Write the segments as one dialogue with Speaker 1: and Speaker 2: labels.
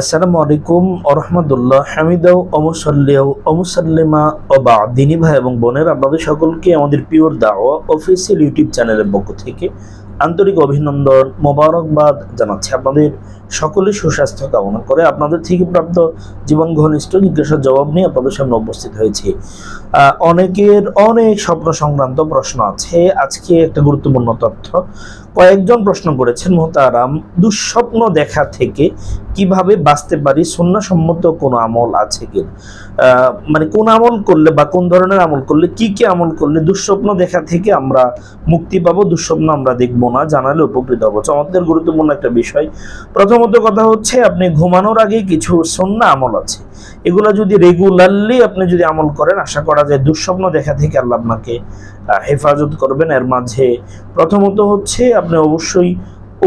Speaker 1: আসসালামু আলাইকুম আরহামদুল্লাহ হামিদাও অমুসল্লিয়াও অমুসাল্লিমা অবা দিনী ভাই এবং বোনের আপনাদের সকলকে আমাদের পিওর দাওয়া অফিসিয়াল ইউটিউব চ্যানেলের পক্ষ থেকে আন্তরিক অভিনন্দন, মোবারকবাদ জানাচ্ছি আপনাদের সকলে সুস্বাস্থ্য কামনা করে আপনাদের থেকে প্রাপ্ত জীবন ঘনিষ্ঠ জিজ্ঞাসার জবাব নিয়ে আপনাদের সামনে উপস্থিত হয়েছি। অনেকের অনেক স্বপ্ন সংক্রান্ত প্রশ্ন আছে। আজকে একটা গুরুত্বপূর্ণ তথ্য। কয়েকজন প্রশ্ন করেছেন, মোহতারাম, দুঃস্বপ্ন দেখা থেকে কীভাবে বাঁচতে পারি? সুন্নাসম্মত কোনো আমল আছে কি? মানে কোন আমল করলে বা কোন ধরনের আমল করলে, কি কি আমল করলে দুঃস্বপ্ন দেখা থেকে আমরা মুক্তি পাবো? দুঃস্বপ্ন আমরা দেখব না, জানালে উপকৃত হব। চমৎকার, গুরুত্বপূর্ণ একটা বিষয়। প্রথমত কথা হচ্ছে, আপনি ঘুমানোর আগে কিছু সন্না আমল আছে। এগুলো যদি রেগুলারলি আপনি যদি আমল করেন, আশা করা যায় দুঃস্বপ্ন দেখা থেকে আল্লাহ আপনাকে হেফাজত করবেন। এর মাঝে প্রথমত হচ্ছে, আপনি অবশ্যই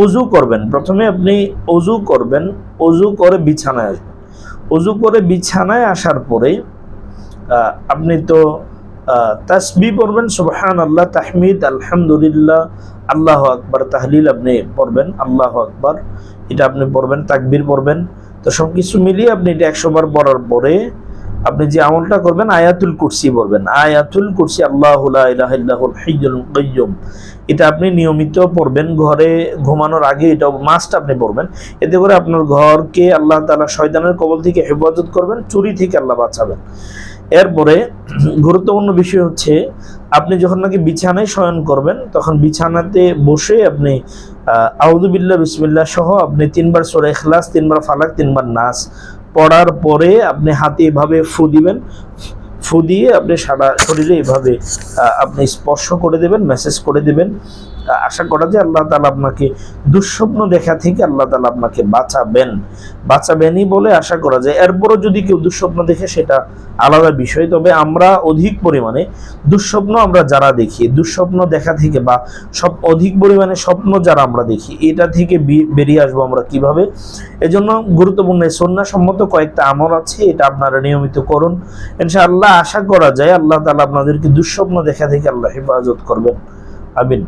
Speaker 1: অজু করবেন। প্রথমে আপনি অজু করবেন অজু করে বিছানায় আসবেন। অজু করে বিছানায় আসার পরে আপনি তো তাসবি পড়বেন সুবহান আল্লাহ তাহমিদ, আলহামদুলিল্লাহ, আল্লাহ আকবার, তাহলিল আপনি পড়বেন, আল্লাহ আকবার, এটা আপনি পড়বেন, তাকবির পড়বেন। তো সব কিছু মিলিয়ে আপনি এটা একশোবার পড়ার পরে আপনি যে আমলটা করবেন, আয়াতুল কুরসি বলবেন। আয়াতুল কুরসি, আল্লাহ হাইয়ুল এটা আপনি নিয়মিত পড়বেন, ঘরে ঘুমানোর আগে এটা মাস্ট আপনি পড়বেন। এতে করে আপনার ঘরকে আল্লাহ তালা শয়তানের কবল থেকে হেফাজত করবেন, চুরি থেকে আল্লাহ বাঁচাবেন। এরপরে গুরুত্বপূর্ণ বিষয় হচ্ছে, আপনি যখন নাকি বিছানায় শয়ন করবেন, তখন বিছানাতে বসে আপনি আউদুবিল্লাহ বিসমিল্লাহ সহ আপনি তিনবার সোরা ইখলাস, তিনবার ফালাক, তিনবার নাস পড়ার পরে আপনি হাতে এভাবে ফু দিবেন। ফু দিয়ে আপনি সারা শরীরে এভাবে আপনি স্পর্শ করে দেবেন মেসেজ করে দেবেন। আশা করা যায় আল্লাহ তালা আপনাকে দুঃস্বপ্ন দেখা থেকে আল্লাহ তালা আপনাকে বাঁচাবেন। বাঁচাবেনই বলে আশা করা যায়। এরপরও যদি কেউ দুঃস্বপ্ন দেখে, সেটা আলাদা বিষয়। তবে আমরা অধিক পরিমাণে দুঃস্বপ্ন আমরা যারা দেখি, দুঃস্বপ্ন দেখা থেকে বা সব অধিক পরিমাণে স্বপ্ন যারা আমরা দেখি, এটা থেকে বেরিয়ে আসব আমরা কীভাবে? এজন্য গুরুত্বপূর্ণ সন্ন্যাসম্মত কয়েকটা আমল আছে, এটা আপনারা নিয়মিত করুন। ইনশাআল্লাহ আশা করা যায় আল্লাহ তালা আপনাদেরকে দুঃস্বপ্ন দেখা থেকে আল্লাহ হেফাজত করবেন। আমিন।